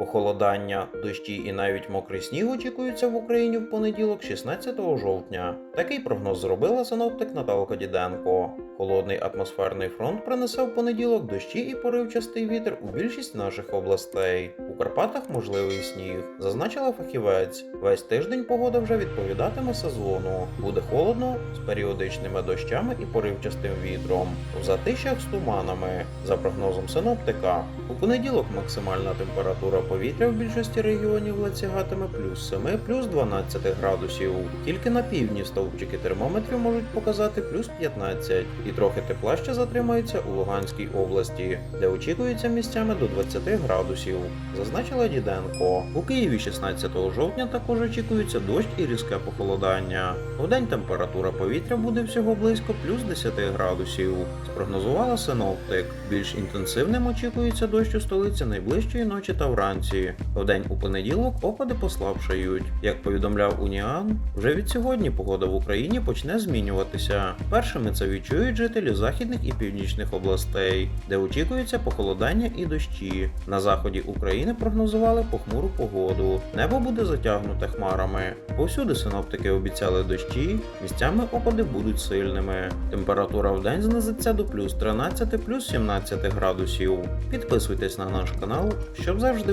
Похолодання, дощі і навіть мокрий сніг очікуються в Україні в понеділок, 16 жовтня. Такий прогноз зробила синоптик Наталка Діденко. Холодний атмосферний фронт принесе в понеділок дощі і поривчастий вітер у більшість наших областей. У Карпатах можливий сніг, зазначила фахівець. Весь тиждень погода вже відповідатиме сезону. Буде холодно з періодичними дощами і поривчастим вітром. У затишях з туманами. За прогнозом синоптика, у понеділок максимальна температура повітря в більшості регіонів лецягатиме плюс 7, плюс 12 градусів. Тільки на півдні стовпчики термометрів можуть показати плюс 15, і трохи тепла ще затримається у Луганській області, де очікується місцями до 20 градусів, зазначила Діденко. У Києві 16 жовтня також очікується дощ і різке похолодання. Вдень температура повітря буде всього близько плюс 10 градусів, спрогнозувала синоптик. Більш інтенсивним очікується дощ у столиці найближчої ночі та вранці. Вдень у понеділок опади послабшають. Як повідомляв Уніан, вже від сьогодні погода в Україні почне змінюватися. Першими це відчують жителі західних і північних областей, де очікується похолодання і дощі. На заході України прогнозували похмуру погоду. Небо буде затягнуте хмарами. Повсюди синоптики обіцяли дощі, місцями опади будуть сильними. Температура в день знизиться до плюс 13, плюс 17 градусів. Підписуйтесь на наш канал, щоб завжди